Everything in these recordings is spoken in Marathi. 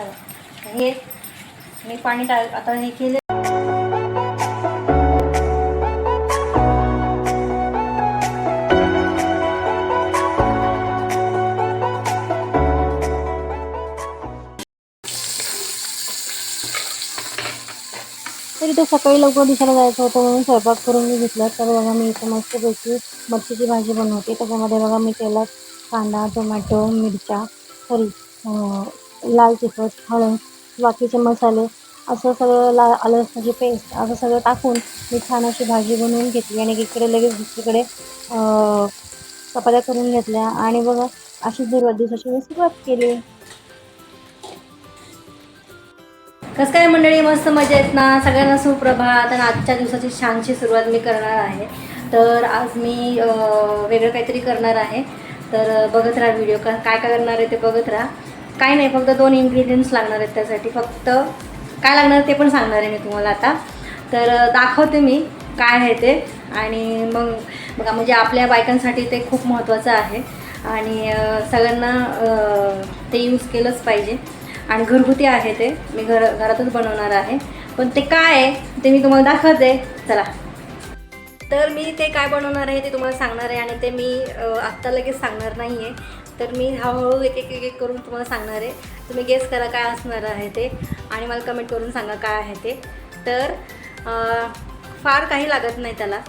चला. हे मी पाणी टाक आता हे केले. तरी तो सकाळी लवकर दिसायला जायचं होतं म्हणून स्वयंपाक करून मी घेतला. तर बघा मी इथं मस्तपैकी मच्छीची भाजी बनवते. त्याच्यामध्ये बघा मी तेलात कांदा टोमॅटो मिरच्या सॉरी लाल तिखट हळद बाकीचे मसाले असं सगळं ला आलं लसणाची पेस्ट असं सगळं टाकून मी छान अशी भाजी बनवून घेतली आणि इकडे लगेच दुसरीकडे चपात्या करून घेतल्या आणि बघा अशी सुरुवात दिवसाची मी सुरुवात केली. कसं काय मंडळी मस्त मजा येत ना? सगळ्यांना सुप्रभात आणि आजच्या दिवसाची छानशी सुरुवात मी करणार आहे. तर आज मी वेगळं काहीतरी करणार आहे. तर बघत राहा व्हिडिओ का काय काय करणार आहे ते बघत राहा. काय नाही फक्त दोन इन्ग्रेडियंट्स लागणार आहेत त्यासाठी. फक्त काय लागणार ते पण सांगणार आहे मी तुम्हाला आता. तर दाखवते मी काय आहे ते. आणि मग बघा म्हणजे आपल्या बायकांसाठी ते खूप महत्त्वाचं आहे. आणि सगळ्यांना ते यूज केलंच पाहिजे. आणि घरगुती आहे ते. मी घर घरातच बनवणार आहे. पण ते काय आहे ते मी तुम्हाला दाखवते. चला. तर मी ते काय बनवणार आहे ते तुम्हाला सांगणार आहे आणि ते मी आत्ता लगेच सांगणार नाही आहे तर मी हळूहळू एक एक एक एक करून तुम्हाला सांगणार आहे. तुम्ही गेस करा काय असणार आहे ते आणि मला कमेंट करून सांगा काय आहे ते. तर फार काही लागत नाही त्याला.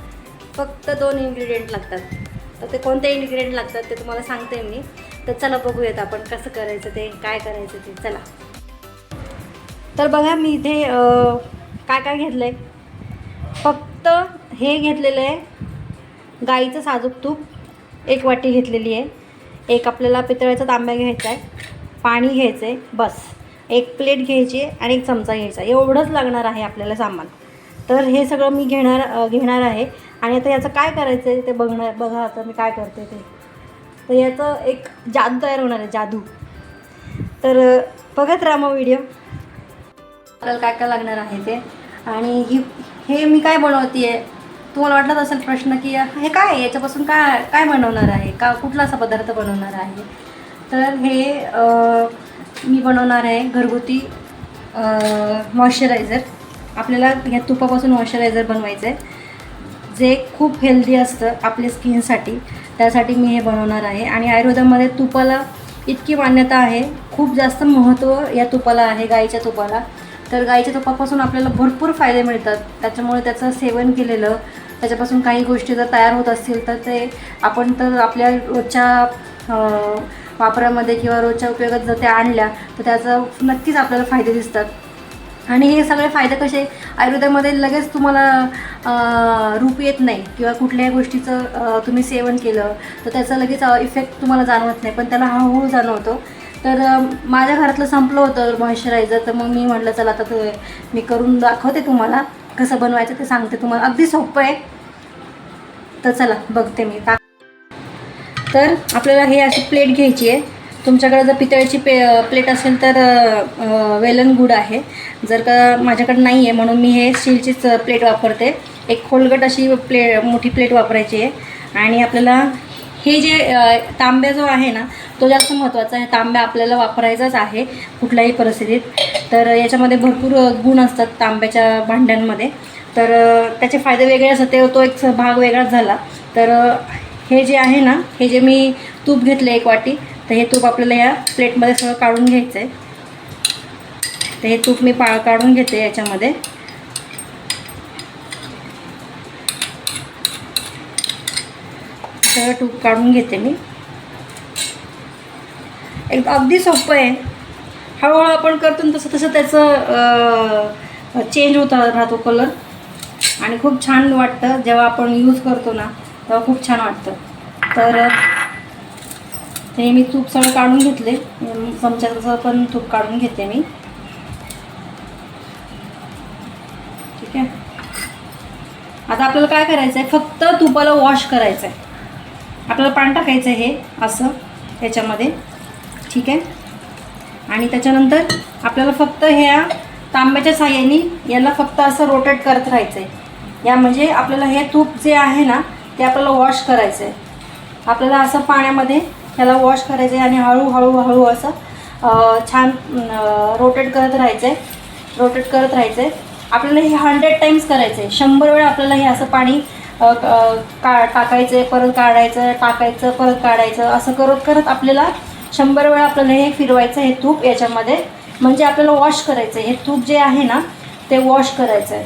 फक्त दोन इन्ग्रेडियंट लागतात. तर ते कोणते इन्ग्रेडियंट लागतात ते तुम्हाला सांगते मी. तर चला बघूयात आपण कसं करायचं ते काय करायचं ते. चला. तर बघा मी इथे काय काय घेतलं आहे फक्त हे घेतलेलं आहे. गाईचं साजूक तूप. एक वाटी घेतलेली आहे. एक आपल्याला पितळ्याचा तांब्या घ्यायचा आहे. पाणी घ्यायचं आहे. बस. एक प्लेट घ्यायची आहे आणि एक चमचा घ्यायचा एवढंच लागणार आहे आपल्याला सामान. तर हे सगळं मी घेणार घेणार आहे. आणि आता याचं काय करायचं आहे ते बघणार बघा आता मी काय करते ते. तर याचं एक जादू तयार होणार आहे जादू. तर बघत राहा मग व्हिडिओ आपल्याला काय काय लागणार आहे ते. आणि ही हे मी काय बनवते आहे तुम्हाला वाटत असेल प्रश्न की हे काय याच्यापासून काय काय बनवणार आहे? का कुठला असा पदार्थ बनवणार आहे? तर हे मी बनवणार आहे घरगुती मॉइश्चरायझर. आपल्याला ह्या तुपापासून मॉइश्चरायझर बनवायचं आहे. जे खूप हेल्दी असतं आपल्या स्किनसाठी. त्यासाठी मी हे बनवणार आहे. आणि आयुर्वेदामध्ये तुपाला इतकी मान्यता आहे. खूप जास्त महत्त्व या तुपाला आहे गाईच्या तुपाला. तर गाईच्या तुपापासून आपल्याला भरपूर फायदे मिळतात. त्याच्यामुळे त्याचं सेवन केलेलं त्याच्यापासून काही गोष्टी जर तयार होत असतील तर ते आपण तर आपल्या रोजच्या वापरामध्ये किंवा रोजच्या उपयोगात जर त्या आणल्या तर त्याचा नक्कीच आपल्याला फायदे दिसतात. आणि हे सगळे फायदे कसे? आयुर्वेदामध्ये लगेच तुम्हाला रूप येत नाही किंवा कुठल्याही गोष्टीचं तुम्ही सेवन केलं तर त्याचा लगेच इफेक्ट तुम्हाला जाणवत नाही. पण त्याला हळूहळू जाणवतो. तर माझ्या घरातलं संपलं होतं मॉइश्चरायझर तर मग मी म्हटलं चला आता ते मी करून दाखवते तुम्हाला कसं बनवायचं ते सांगते तुम्हाला. अगदी सोपं आहे. तर चला बघते मी. टाक तर आपल्याला हे अशी प्लेट घ्यायची आहे. तुमच्याकडे जर पितळेची पे प्लेट असेल तर वेलन गुड आहे. जर का माझ्याकडे नाही आहे म्हणून मी हे स्टीलचीच प्लेट वापरते. एक खोलगट अशी प्ले मोठी प्लेट वापरायची आहे. आणि आपल्याला हे जे तांब्या जो आहे ना तो जास्त महत्त्वाचा आहे. तांब्या आपल्याला वापरायचाच आहे कुठल्याही परिस्थितीत. तर याच्यामध्ये भरपूर गुण असतात तांब्याच्या भांड्यांमध्ये. तर त्याचे फायदे वेगळे असतात. ते तो एक भाग वेगळाच झाला. तर हे जे आहे ना हे जे मी तूप घेतलं एक वाटी तर हे तूप आपल्याला या प्लेटमध्ये सगळं काढून घ्यायचं आहे तर हे तूप मी पा काढून घेते याच्यामध्ये. सगळं तूप काढून घेते मी. एक अगदी सोपं आहे. हळूहळू आपण करतो ना तसं तसं त्याचं चेंज होत राहतो कलर आणि खूप छान वाटतं. जेव्हा आपण यूज करतो ना तेव्हा खूप छान वाटतं. तर ते मी तूप सगळं काढून घेतले. चमच्याचं पण तूप काढून घेते मी. ठीक आहे? आता आपल्याला काय करायचं आहे फक्त तुपाला वॉश करायचं आहे आपल्याला पाणी टाकायचं आहे हे असं याच्यामध्ये. ठीक आहे? आणि त्याच्यानंतर आपल्याला फक्त ह्या तांब्याच्या साह्याने याला फक्त असं रोटेट करत राहायचं आहे या म्हणजे आपल्याला हे तूप जे आहे ना ते आपल्याला वॉश करायचं आहे आपल्याला असं पाण्यामध्ये ह्याला वॉश करायचं आहे आणि हळूहळू हळू असं छान रोटेट करत राहायचं आहे रोटेट करत राहायचं आहे आपल्याला हे हंड्रेड टाईम्स करायचं आहे शंभर वेळा आपल्याला हे असं पाणी का टाकायचं आहे परत काढायचं टाकायचं परत काढायचं असं करत करत आपल्याला शंभर वेळा आपल्याला हे फिरवायचं हे तूप याच्यामध्ये. म्हणजे आपल्याला वॉश करायचं आहे. हे तूप जे आहे ना ते वॉश करायचं आहे.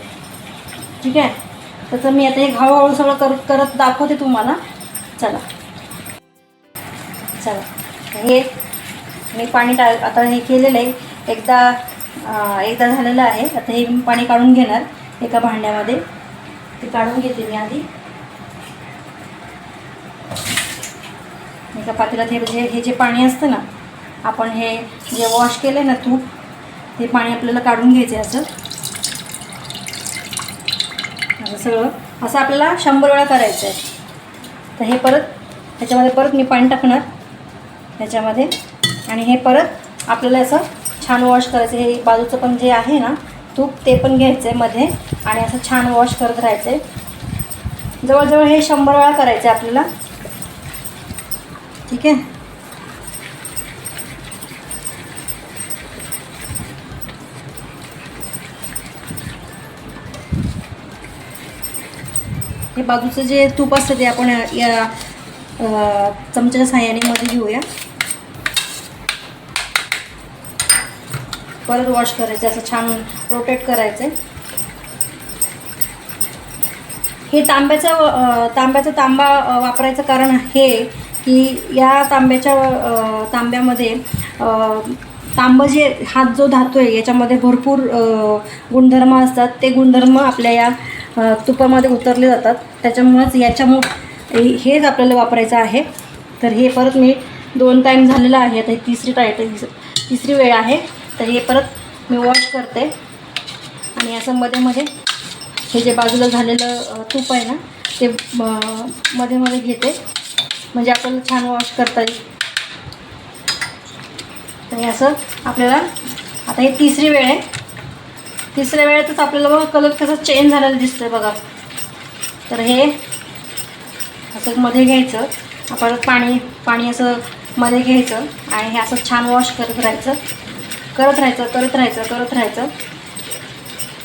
ठीक आहे? त्याचं मी आता हे हळूहळू सगळं करत करत दाखवते तुम्हाला. चला. चला. हे मी पाणी टा आता हे केलेलं आहे. एकदा एकदा झालेलं आहे. आता हे मी पाणी काढून घेणार एका भांड्यामध्ये. ती काढून घेते मी आधी. एका पातेल्यात हे जे हे जे पाणी असतं ना आपण हे जे वॉश केलं ना तूप ते पाणी आपल्याला काढून घ्यायचं आहे असं. असं सगळं असं आपल्याला शंभर वेळा करायचं आहे तर हे परत ह्याच्यामध्ये परत मी पाणी टाकणार ह्याच्यामध्ये आणि हे परत आपल्याला असं छान वॉश करायचं. हे बाजूचं पण जे आहे ना तूप ते पण घ्यायचं आहे मध्ये आणि असं छान वॉश करत राहायचं आहे जवळजवळ हे शंभर वेळा करायचं आहे आपल्याला. ठीक आहे? हे बाजूचं जे तूप असतं ते आपण या चमच्याच्या साह्याने मध्ये घेऊया. परत वॉश करायचं असं छान रोटेट करायचं हे तांब्याचा तांब्याचा तांबा वापरायचं कारण हे की या तांब्याच्या तांब्यामध्ये तांबं जे हात जो धातू आहे याच्यामध्ये भरपूर गुणधर्म असतात. ते गुणधर्म आपल्या या तुपामध्ये उतरले जातात. त्याच्यामुळंच याच्यामु हेच आपल्याला वापरायचं आहे. तर हे परत मी दोन टाईम झालेलं आहे. आता ही तिसरी टाय तिसरी वेळ आहे. तर हे परत मी वॉश करते. आणि असं मध्ये मध्ये हे जे बाजूला झालेलं तूप आहे ना ते मध्ये मध्ये घेते. म्हणजे आपल्याला छान वॉश करता येईल. तर हे असं आपल्याला आता हे तिसरी वेळ आहे. तिसऱ्या वेळेतच आपल्याला बघा कलर कसा चेंज झालेला दिसतोय बघा. तर हे असं मध्ये घ्यायचं. आपण पाणी पाणी असं मध्ये घ्यायचं. आणि हे असं छान वॉश करत राहायचं. करत राहायचं करत राहायचं करत राहायचं.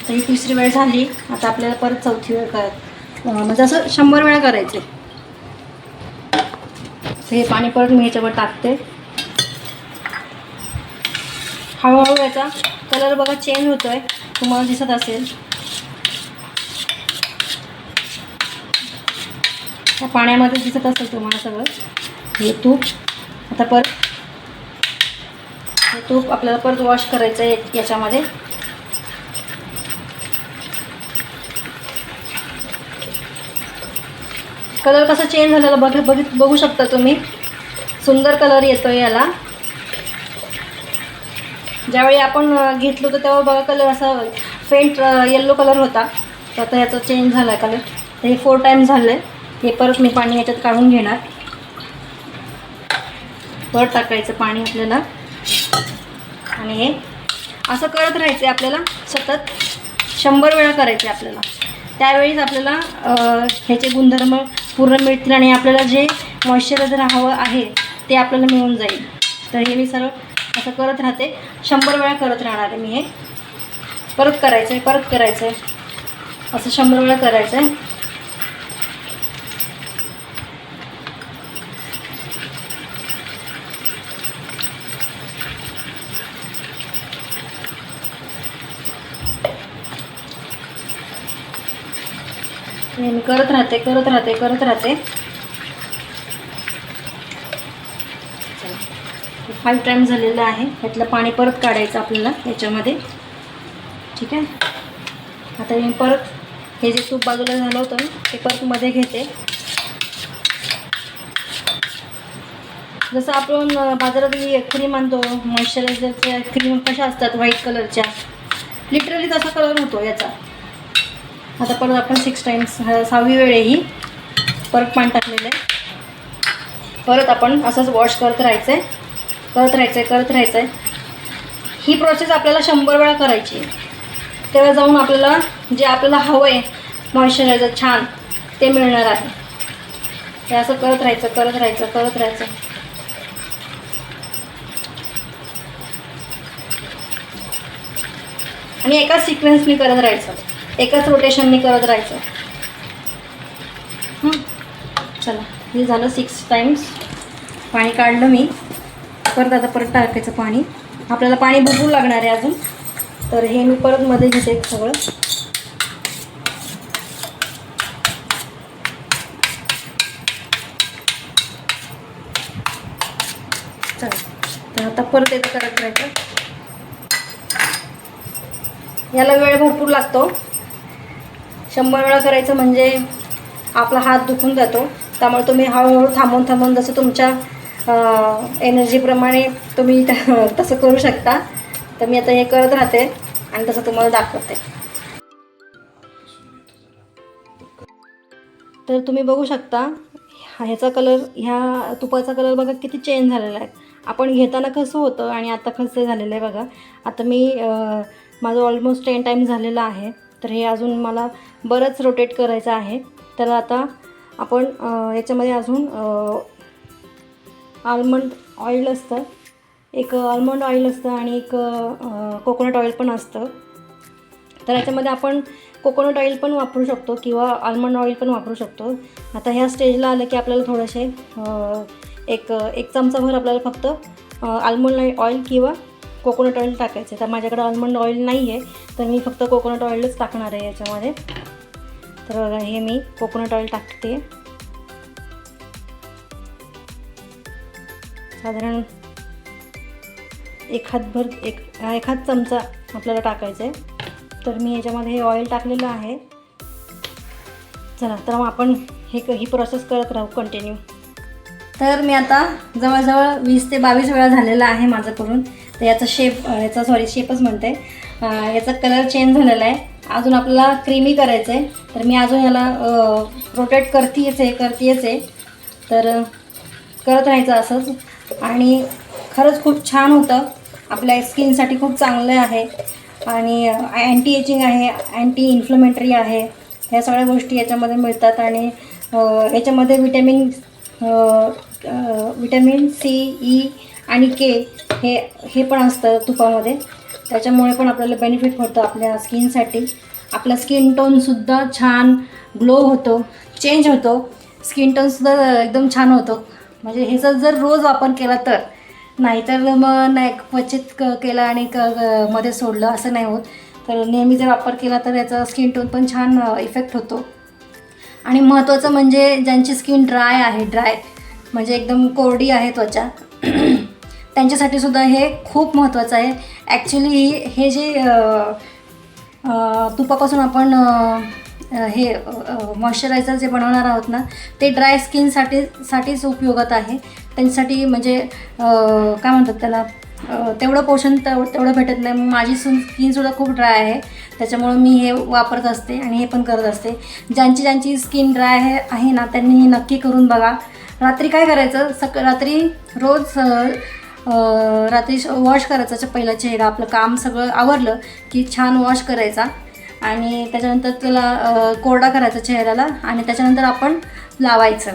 तर ही तिसरी वेळ झाली. आता आपल्याला परत चौथी वेळ करत म्हणजे असं शंभर वेळा करायचे. हे पाणी परत मी ह्याच्यावर टाकते. हळूहळू याचा कलर बघा चेंज होतोय. तुम्हाला दिसत असेल. त्या पाण्यामध्ये दिसत असेल तुम्हाला सगळं. हे तूप. आता परत तूप आपल्याला परत वॉश करायचं आहे याच्यामध्ये. कलर कसा चेंज झालेला बघ बघित बघू शकता तुम्ही. सुंदर कलर येतो याला. ज्यावेळी आपण घेतलं होतं तेव्हा बघा कलर असा फेंट येल्लो कलर होता. तर आता याचा चेंज झाला आहे कलर तर हे फोर टाईम झालं आहे हे परत मी पाणी याच्यात काढून घेणार. परत टाकायचं पाणी आपल्याला. आणि हे असं करत राहायचं आहे आपल्याला सतत. शंभर वेळा करायचं आहे आपल्याला. त्यावेळीच आपल्याला ह्याचे गुणधर्म पूर्ण मिळतील आणि आपल्याला जे मॉइश्चरायझर हवं आहे ते आपल्याला मिळून जाईल. तर हे मी सर्व असं करत राहते. शंभर वेळा करत राहणार आहे मी हे. परत करायचं आहे परत करायचं आहे असं शंभर वेळा करायचं आहे राहते करत राहते करत राहते. फाईव्ह टाईम झालेलं आहे. ह्यातलं पाणी परत काढायचं आपल्याला याच्यामध्ये. ठीक आहे? आता मी परत हे जे सूप बाजूला झालं होतं ते परत मध्ये घेते. जसं आपण बाजारात बाजारात क्रीम आणतो मॉइश्चरायझरच्या क्रीम कशा असतात? व्हाईट कलरच्या लिटरली तसा कलर होतो याचा. आता परत आपण सिक्स टाईम्स सहावी वेळेही परत पाणी टाकलेलं आहे. परत आपण असंच वॉश करत राहायचं आहे करत राहायचं आहे करत राहायचं आहे ही प्रोसेस आपल्याला शंभर वेळा करायची आहे. तेव्हा जाऊन आपल्याला जे आपल्याला हवं आहे मॉइश्चरायझर छान ते मिळणार आहे. ते असं करत राहायचं करत राहायचं करत राहायचं. आणि एका सिक्वेन्सनी करत राहायचं. एकाच रोटेशननी करत राहायचं. चला हे झालं सिक्स टाईम्स पाणी काढलं मी. परत आता परत टाकायचं पाणी. आपल्याला पाणी भरपूर लागणार आहे अजून. तर हे मी परत मध्ये घेते सगळं. चला तर आता परत येतं करत राहायचं. याला वेळ भरपूर लागतो. शंभर वेळा करायचं म्हणजे आपला हात दुखून जातो. त्यामुळे तुम्ही हळूहळू थांबून थांबून जसं तुमच्या एनर्जीप्रमाणे तुम्ही तसं करू शकता. तर मी आता हे करत राहते आणि तसं तुम्हाला दाखवते. तर तुम्ही बघू शकता ह्याचा कलर ह्या तुपाचा कलर बघा किती चेंज झालेला आहे. आपण घेताना कसं होतं आणि आता कसं झालेलं आहे बघा. आता मी माझं ऑलमोस्ट टेन टाईम झालेलं आहे. तर हे अजून मला बरंच रोटेट करायचं आहे. तर आता आपण याच्यामध्ये अजून आल्मंड ऑइल असतं. एक आल्मंड ऑइल असतं आणि एक कोकोनट ऑइल पण असतं. तर याच्यामध्ये आपण कोकोनट ऑइल पण वापरू शकतो किंवा आल्मंड ऑइल पण वापरू शकतो. आता ह्या स्टेजला आलं की आपल्याला थोडेसे एक एक चमचाभर आपल्याला फक्त आल्मंड ऑइल किंवा कोकोनट ऑइल टाकायचं. आहे तर माझ्याकडे आल्मंड ऑइल नाही आहे तर मी फक्त कोकोनट ऑइलच टाकणार आहे याच्यामध्ये. तर हे मी कोकोनट ऑइल टाकते. साधारण एक हातभर एक एखाद चमचा आपल्याला टाकायचं आहे तर मी याच्यामध्ये हे ऑइल टाकलेलं आहे. चला तर मग आपण हे क- ही प्रोसेस करत राहू कंटिन्यू तर मी आता जवळजवळ वीस ते बावीस वेळा झालेला आहे माझं करून. तर याचा शेप याचा सॉरी शेपच म्हणते. याचा कलर चेंज झालेला आहे. अजून आपल्याला क्रीमी करायचं आहे तर मी अजून याला रोटेट करतेच आहे करतेच आहे तर करत राहायचं असंच. आणि खरंच खूप छान होतं. आपल्या स्किनसाठी खूप चांगलं आहे. आणि अँटी एजिंग आहे अँटी इन्फ्लमेटरी आहे. ह्या सगळ्या गोष्टी याच्यामध्ये मिळतात. आणि याच्यामध्ये विटॅमिन विटॅमिन सी ई आणि के हे हे पण असतं तुपामध्ये. त्याच्यामुळे पण आपल्याला बेनिफिट होतं आपल्या स्किनसाठी आपला स्किन टोनसुद्धा छान ग्लो होतो चेंज होतो. स्किन टोनसुद्धा एकदम छान होतो. म्हणजे ह्याचा जर रोज वापर केला तर. नाहीतर मग नाही क्वचित क केला आणि क क- मध्ये सोडलं असं नाही होत. तर नेहमी जर वापर केला तर याचा स्किन टोन पण छान इफेक्ट होतो. आणि महत्त्वाचं म्हणजे ज्यांची स्किन ड्राय आहे ड्राय म्हणजे एकदम कोरडी आहे त्वचा. त्यांच्यासाठी सुद्धा हे खूप महत्त्वाचं आहे. ॲक्च्युली हे जे तुपापासून आपण हे मॉइश्चरायझर जे बनवणार आहोत ना ते ड्राय स्किनसाठी साठीच उपयोगात आहे. त्यांच्यासाठी म्हणजे काय म्हणतात त्याला तेवढं पोषण तेव तेवढं भेटत नाही. माझी स्किनसुद्धा खूप ड्राय आहे. त्याच्यामुळं मी हे वापरत असते आणि हे पण करत असते. ज्यांची ज्यांची स्किन ड्राय आहे आहे ना त्यांनी हे नक्की करून बघा. रात्री काय करायचं? सक रात्री रोज रात्री वॉश करायचा पहिला चेहरा आपलं काम सगळं आवरलं की छान वॉश करायचा. आणि त्याच्यानंतर त्याला कोरडा करायचा चेहऱ्याला आणि त्याच्यानंतर आपण लावायचं.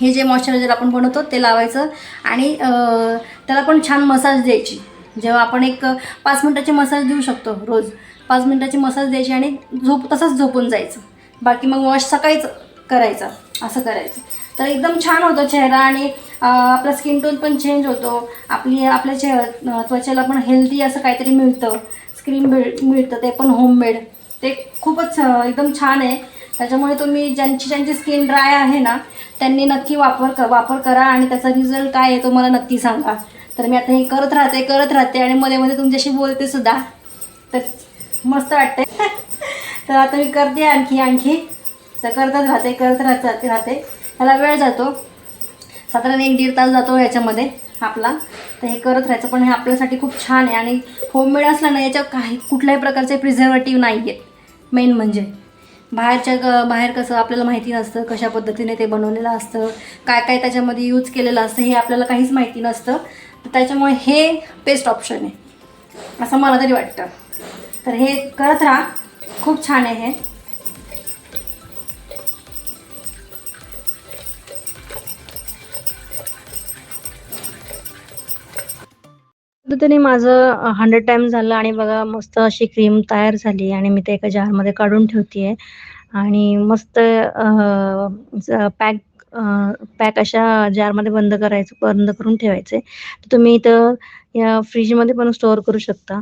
हे जे मॉइश्चरायझर आपण बनवतो ते लावायचं आणि त्याला पण छान मसाज द्यायची. जेव्हा आपण एक पाच मिनटाची मसाज देऊ शकतो रोज पाच मिनटाची मसाज द्यायची आणि झोप तसंच झोपून जायचं. बाकी मग वॉश सकाळीच करायचा असं करायचं. तर एकदम छान होतो चेहरा आणि आपला स्किन टोन पण चेंज होतो. आपली आपल्या चेह त्वचेला पण हेल्दी असं काहीतरी मिळतं. स्क्रीन मिळ मिळतं ते पण होममेड ते खूपच एकदम छान आहे. त्याच्यामुळे तुम्ही ज्यांची ज्यांची स्किन ड्राय आहे ना त्यांनी नक्की वापर क वापर करा आणि त्याचा रिझल्ट काय आहे तो मला नक्की सांगा. तर मी आता हे करत राहते करत राहते आणि मध्ये मध्ये तुमच्याशी बोलते सुद्धा. तर मस्त वाटते तर आता मी करते आणखी आणखी. तर करतच राहते करत राहते राहते. ह्याला वेळ जातो. साधारण एक दीड तास जातो याच्यामध्ये आपला. तर हे करत राहायचं. पण हे आपल्यासाठी खूप छान आहे आणि होममेड असलं ना याच्या काही कुठल्याही प्रकारचे प्रिझर्वेटिव्ह नाही आहेत मेन म्हणजे. बाहेरच्या ग बाहेर कसं आपल्याला माहिती नसतं कशा पद्धतीने ते बनवलेलं असतं काय काय त्याच्यामध्ये यूज केलेलं असतं हे आपल्याला काहीच माहिती नसतं. तर त्याच्यामुळे हे बेस्ट ऑप्शन आहे. असं मला तरी वाटतं. तर हे करत राहा. खूप छान आहे हे. पद्धतीने माझं हंड्रेड टाइम झालं आणि बघा मस्त अशी क्रीम तयार झाली आणि मी ते एका जारमध्ये काढून ठेवते आणि मस्त पॅक पॅक अशा जारमध्ये बंद करायचं बंद करून ठेवायचे. तर तुम्ही इथं या फ्रीजमध्ये पण स्टोअर करू शकता.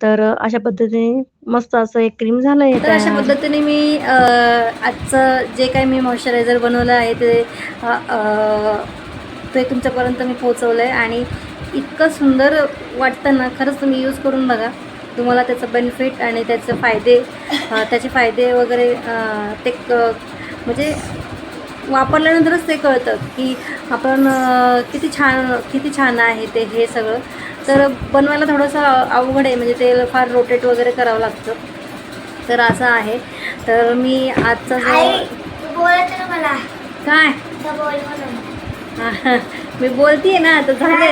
तर अशा पद्धतीने मस्त असं एक क्रीम झालं आहे तर अशा पद्धतीने मी आजचं जे काही मी मॉइश्चरायझर बनवलं आहे ते ते तुमच्यापर्यंत मी पोहोचवलं आहे आणि इतकं सुंदर वाटतं ना खरंच तुम्ही यूज करून बघा. तुम्हाला त्याचं बेनिफिट आणि त्याचे फायदे त्याचे फायदे वगैरे ते क म्हणजे वापरल्यानंतरच ते कळतं की आपण किती छान किती छान आहे ते हे सगळं. तर बनवायला थोडंसं अवघड आहे म्हणजे ते फार रोटेट वगैरे करावं लागतं. तर असं आहे. तर मी आजचा जो काय? तर बोल म्हणून. मी बोलतीये ना तर झाले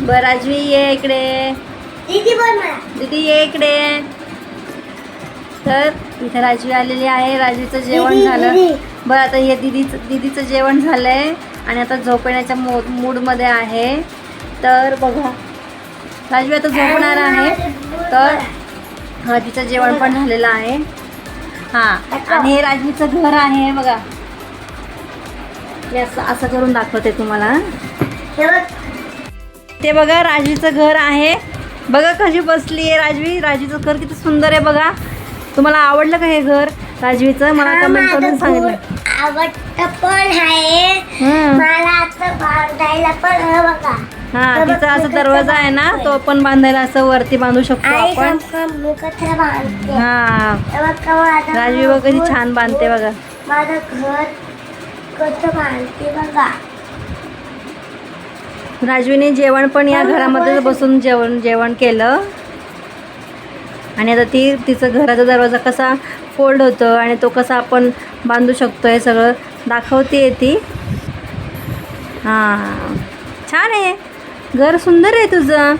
बरं राजवी ये इकडे. दीदी बोल मला दीदी ये इकडे. तर इथे राजवी आलेली आहे राजवीचं जेवण झालं. बरं आता हे दीदीचं दीदीचं जेवण झालंय आणि आता झोपण्याच्या मो मूडमध्ये आहे. तर बघा राजवी आता झोपणार आहे. तर हा तिचं जेवण पण झालेलं आहे. हां आणि हे राजवीचं घर आहे बघा. मी असं असं करून दाखवते तुम्हाला. ते बघा राजवीचं घर आहे. बघा कशी बसली आहे राजवी. राजवीचं घर किती सुंदर आहे बघा. तुम्हाला आवडलं का हे घर राजवीचं? मला कमेंट करून सांगितलं आवडतं पण आहे. हम्म. मला आता बांधायला पण आहे बघा. हा तिचा असं दरवाजा आहे ना तो पण बांधायला असं वरती बांधू शकतो आपण. हा. राजवी बघ कधी छान बांधते बघा. माझं घर कसं बांधते बघा. राजवीने जेवण पण या घरामध्ये बसून जेवण जेवण केलं. आणि आता ती तिचं घराचा दरवाजा कसा फोल्ड होतो आणि तो कसा आपण बांधू शकतो हे सगळं दाखवते ती. हां. छान आहे. घर सुंदर आहे तुझं.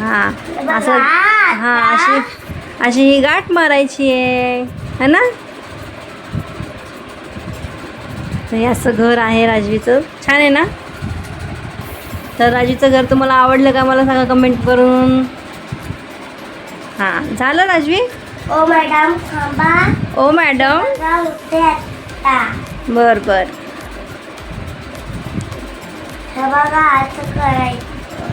हां. असं हां अशी अशी ही गाठ मारायची आहे. है ना? तर हे असं घर आहे राजवीचं. छान आहे ना? तर राजवीचं घर तुम्हाला आवडलं का मला सांगा कमेंट करून. हां झालं राजवी? ओ मॅडम थांबा. ओ मॅडम. उठते बर बर. हे बघा असं करायचं.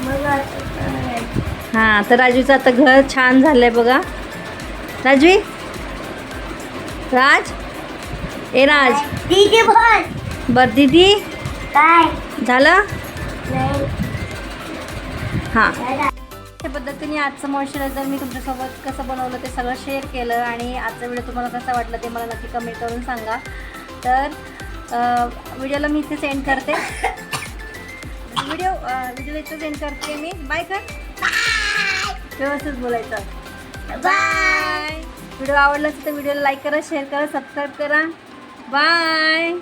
मग असं करायचं. हां तर राजवीचं आता घर छान झालं आहे बघा. राजवी? राज? ए राज. दीदी बोल बर दीदी. काय? झालं? नाही. हां. त्या पद्धतीने आजचं मॉइश्चरायझर मी तुमच्यासोबत कसं बनवलं ते सगळं शेअर केलं आणि आजचा व्हिडिओ तुम्हाला कसा वाटला ते मला नक्की कमेंट करून सांगा. तर व्हिडिओला मी इथे सेंड करते. व्हिडिओ अं, व्हिडिओला इथे सेंड करते मी. बाय कर. व्यवस्थित बोलायचं. बाय व्हिडिओ आवडला असेल तर व्हिडिओला लाईक करा शेअर करा सबस्क्राईब करा. बाय